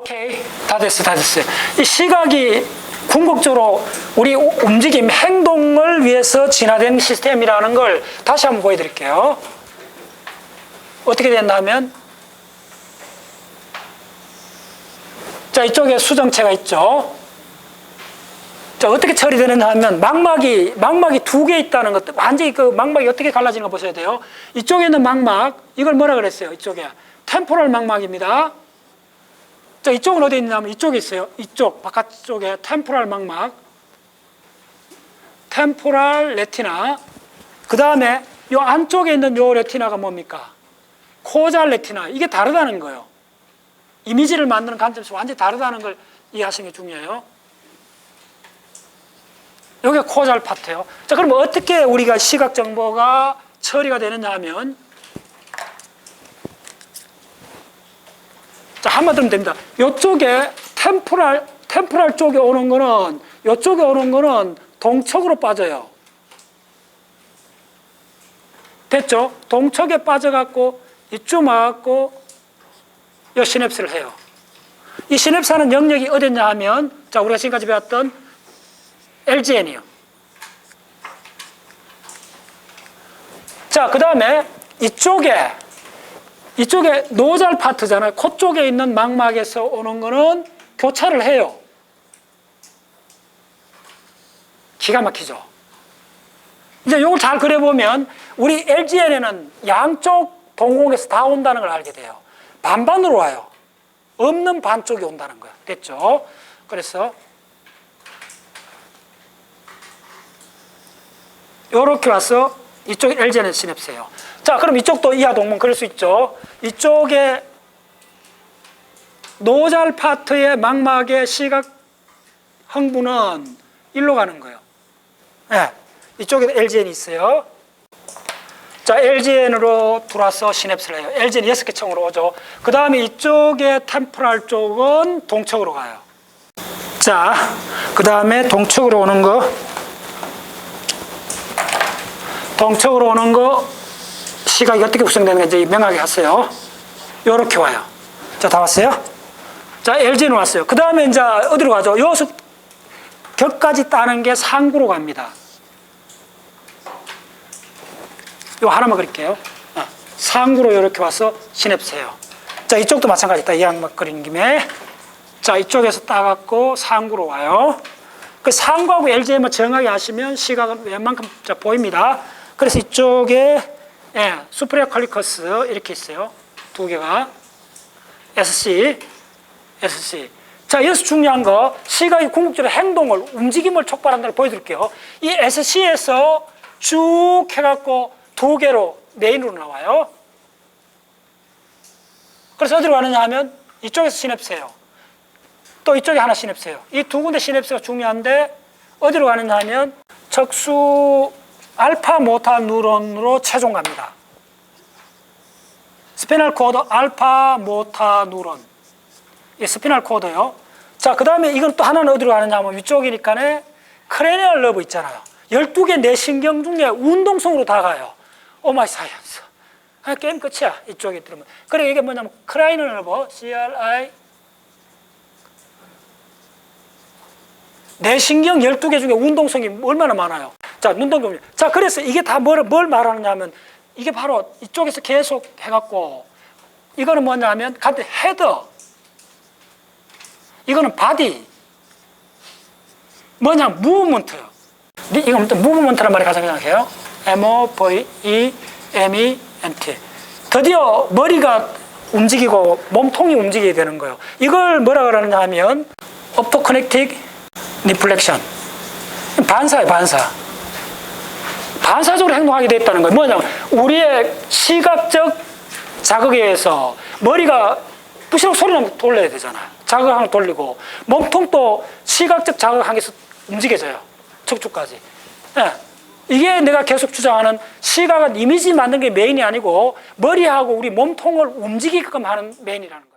오케이. 다 됐어 다 됐어요 이 시각이 궁극적으로 우리 움직임 행동을 위해서 진화된 시스템이라는 걸 다시 한번 보여드릴게요. 어떻게 됐냐면? 자 이쪽에 수정체가 있죠? 자 어떻게 처리되느냐 하면 망막이 망막이 두 개 있다는 것 완전히 그 망막이 어떻게 갈라지는 거 보셔야 돼요. 이쪽에 있는 망막 이걸 뭐라 그랬어요? 이쪽에. 템포럴 망막입니다 자, 이쪽은 어디 있냐면 이쪽에 있어요. 이쪽, 바깥쪽에 템포랄 망막. 템포랄 레티나. 그 다음에 이 안쪽에 있는 요 레티나가 뭡니까? 코잘 레티나. 이게 다르다는 거예요. 이미지를 만드는 관점에서 완전히 다르다는 걸 이해하시는 게 중요해요. 여기가 코잘 파트예요. 자, 그럼 어떻게 우리가 시각 정보가 처리가 되느냐 하면 자, 한마디로 하면 됩니다. 이쪽에 템포랄, 템포랄 쪽에 오는 거는, 이쪽에 오는 거는 동척으로 빠져요. 됐죠? 동척에 빠져갖고, 이쪽 와갖고, 이 시냅스를 해요. 이 시냅스 하는 영역이 어딨냐 하면, 자, 우리가 지금까지 배웠던 LGN이요. 자, 그 다음에 이쪽에 이쪽에 노잘 파트잖아요. 코 쪽에 있는 망막에서 오는 거는 교차를 해요. 기가 막히죠. 이제 이걸 잘 그려보면 우리 LGN에는 양쪽 동공에서 다 온다는 걸 알게 돼요. 반반으로 와요. 없는 반쪽이 온다는 거예요. 됐죠? 그래서 이렇게 와서 이쪽이 LGN 시냅스예요. 자, 그럼 이쪽도 이하 동문 그럴 수 있죠. 이쪽에 노잘 파트의 망막의 시각 흥부는 일로 가는 거예요. 네, 이쪽에 LGN이 있어요. 자, LGN으로 들어와서 시냅스를 해요. LGN 6개 층으로 오죠. 그 다음에 이쪽에 템포랄 쪽은 동쪽으로 가요. 자, 그 다음에 동쪽으로 오는 거, 동쪽으로 오는 거, 시각이 어떻게 구성되는 건지 명하게 하세요. 요렇게 와요. 자, 다 왔어요? 자, LG는 왔어요. 그 다음에 이제 어디로 가죠? 요 수 격까지 따는 게 상구로 갑니다. 요 하나만 그릴게요. 아, 상구로 이렇게 와서 시냅스해요. 자, 이쪽도 마찬가지다. 이 양막 그린 김에. 자, 이쪽에서 따갖고 상구로 와요. 그 상구하고 LGM을 정하게 하시면 시각은 웬만큼 자, 보입니다. 그래서 이쪽에 예, 수프리아 컬리커스 이렇게 있어요. 두 개가 SC, SC. 자, 여기서 중요한 거 시각이 궁극적으로 행동을 움직임을 촉발한다는 걸 보여드릴게요. 이 SC에서 쭉 해갖고 두 개로 메인으로 나와요. 그래서 어디로 가느냐 하면 이쪽에서 시냅스예요. 또 이쪽에 하나 시냅스예요. 이 두 군데 시냅스가 중요한데 어디로 가느냐 하면 척수 알파 모타 누론으로 최종 갑니다. 스피널 코드 알파 모타 누론. 이 스피널 코드요. 자, 그 다음에 이건 또 하나는 어디로 가느냐 하면 위쪽이니까네 크레니얼 러브 있잖아요. 12개 뇌신경 중에 운동성으로 다 가요. 오마이 사이언스. 그냥 게임 끝이야. 이쪽에 들으면. 그래, 이게 뭐냐면 크라이널 러브, CRI. 뇌신경 12개 중에 운동성이 얼마나 많아요. 자, 눈동경. 자, 그래서 이게 다 뭘, 뭘 말하느냐 하면 이게 바로 이쪽에서 계속 해갖고 이거는 뭐냐면 간단 헤더 이거는 바디. 뭐냐 무브먼트. 이건 또 무브먼트란 말이 가장 생각해요. M-O-V-E-M-E-N-T 드디어 머리가 움직이고 몸통이 움직이게 되는 거예요. 이걸 뭐라 그러느냐 하면 옵토커넥틱 리플렉션 반사예요 반사 반사적으로 행동하게 됐다는 거예요. 뭐냐면 우리의 시각적 자극에 의해서 머리가 부시럭 소리 나면 돌려야 되잖아. 자극하면 돌리고 몸통도 시각적 자극하면서 움직여져요. 척추까지. 예. 이게 내가 계속 주장하는 시각은 이미지 만든 게 메인이 아니고 머리하고 우리 몸통을 움직이게끔 하는 메인이라는 거예요.